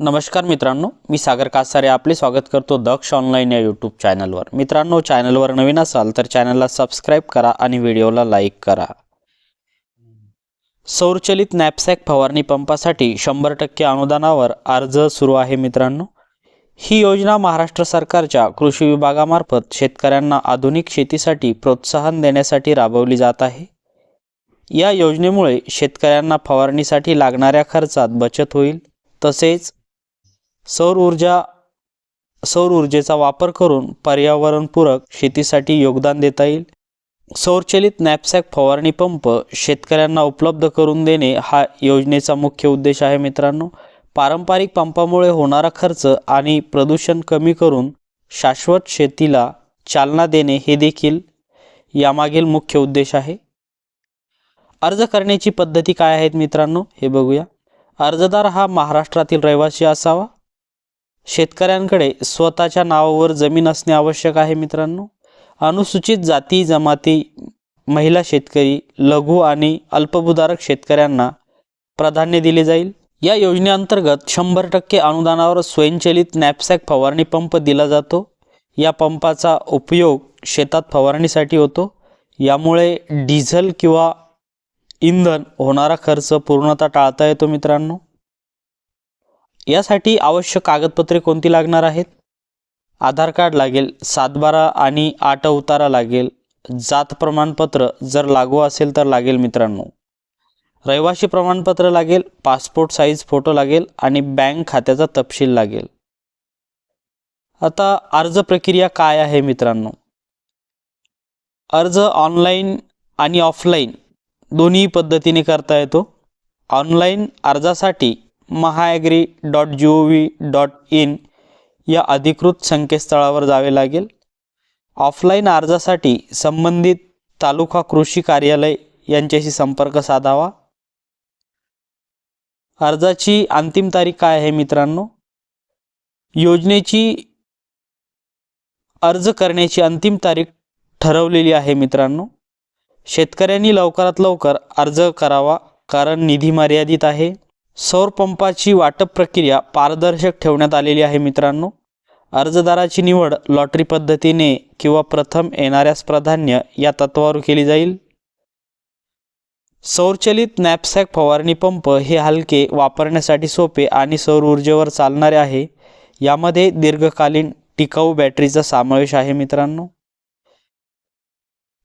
नमस्कार मित्रांनो मी सागर कासारे आपले स्वागत करतो दक्ष ऑनलाईन या यूट्यूब चॅनलवर. मित्रांनो चॅनलवर नवीन असाल तर चॅनलला सबस्क्राईब करा आणि व्हिडिओला लाईक करा. सौरचलित नॅपसॅक फवारणी पंपासाठी शंभर टक्के अनुदानावर अर्ज सुरू आहे मित्रांनो. ही योजना महाराष्ट्र सरकारच्या कृषी विभागामार्फत शेतकऱ्यांना आधुनिक शेतीसाठी प्रोत्साहन देण्यासाठी राबवली जात आहे. या योजनेमुळे शेतकऱ्यांना फवारणीसाठी लागणाऱ्या खर्चात बचत होईल. तसेच सौर ऊर्जा सौर ऊर्जेचा वापर करून पर्यावरणपूरक शेतीसाठी योगदान देता येईल. सौरचलित नॅपसॅक फवारणी पंप शेतकऱ्यांना उपलब्ध करून देणे हा योजनेचा मुख्य उद्देश आहे मित्रांनो. पारंपरिक पंपामुळे होणारा खर्च आणि प्रदूषण कमी करून शाश्वत शेतीला चालना देणे हे देखील यामागील मुख्य उद्देश आहे. अर्ज करण्याची पद्धती काय आहेत मित्रांनो हे बघूया. अर्जदार हा महाराष्ट्रातील रहिवासी असावा. शेतकऱ्यांकडे स्वतःच्या नावावर जमीन असणे आवश्यक आहे मित्रांनो. अनुसूचित जाती जमाती महिला शेतकरी लघु आणि अल्पभूधारक शेतकऱ्यांना प्राधान्य दिले जाईल. या योजनेअंतर्गत शंभर टक्के अनुदानावर स्वयंचलित नॅपसॅक फवारणी पंप दिला जातो. या पंपाचा उपयोग शेतात फवारणीसाठी होतो. यामुळे डिझेल किंवा इंधन होणारा खर्च पूर्णतः टाळता येतो मित्रांनो. यासाठी आवश्यक कागदपत्रे कोणती लागणार आहेत? आधार कार्ड लागेल सातबारा आणि आठ उतारा लागेल जात प्रमाणपत्र जर लागू असेल तर लागेल मित्रांनो. रहिवाशी प्रमाणपत्र लागेल पासपोर्ट साईज फोटो लागेल आणि बँक खात्याचा तपशील लागेल. आता अर्ज प्रक्रिया काय आहे मित्रांनो? अर्ज ऑनलाईन आणि ऑफलाईन दोन्ही पद्धतीने करता येतो. ऑनलाईन अर्जासाठी Mahaagri dot G O V dot in या अधिकृत संकेतस्थळावर जावे लागेल. ऑफलाईन अर्जासाठी संबंधित तालुका कृषी कार्यालय यांच्याशी संपर्क साधावा. अर्जाची अंतिम तारीख काय आहे मित्रांनो? योजनेची अर्ज करण्याची अंतिम तारीख ठरवलेली आहे मित्रांनो. शेतकऱ्यांनी लवकरात लवकर अर्ज करावा कारण निधी मर्यादित आहे. सौर पंपाची वाटप प्रक्रिया पारदर्शक ठेवण्यात आलेली आहे मित्रांनो. अर्जदाराची निवड लॉटरी पद्धतीने किंवा प्रथम येणाऱ्यास प्राधान्य या तत्वावर केली जाईल. सौरचलित नॅपसॅक फवारणी पंप हे हलके वापरण्यासाठी सोपे आणि सौर ऊर्जेवर चालणारे आहे. यामध्ये दीर्घकालीन टिकाऊ बॅटरीचा समावेश आहे मित्रांनो.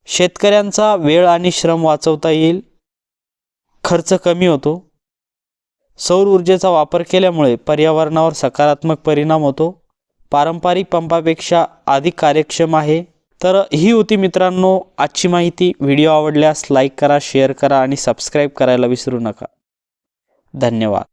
शेतकऱ्यांचा वेळ आणि श्रम वाचवता येईल. खर्च कमी होतो. सौर ऊर्जेचा वापर केल्यामुळे पर्यावरणावर सकारात्मक परिणाम होतो. पारंपरिक पंपापेक्षा अधिक कार्यक्षम आहे. तर ही होती मित्रांनो आजची माहिती. व्हिडिओ आवडल्यास लाईक करा शेअर करा आणि सबस्क्राईब करायला विसरू नका. धन्यवाद.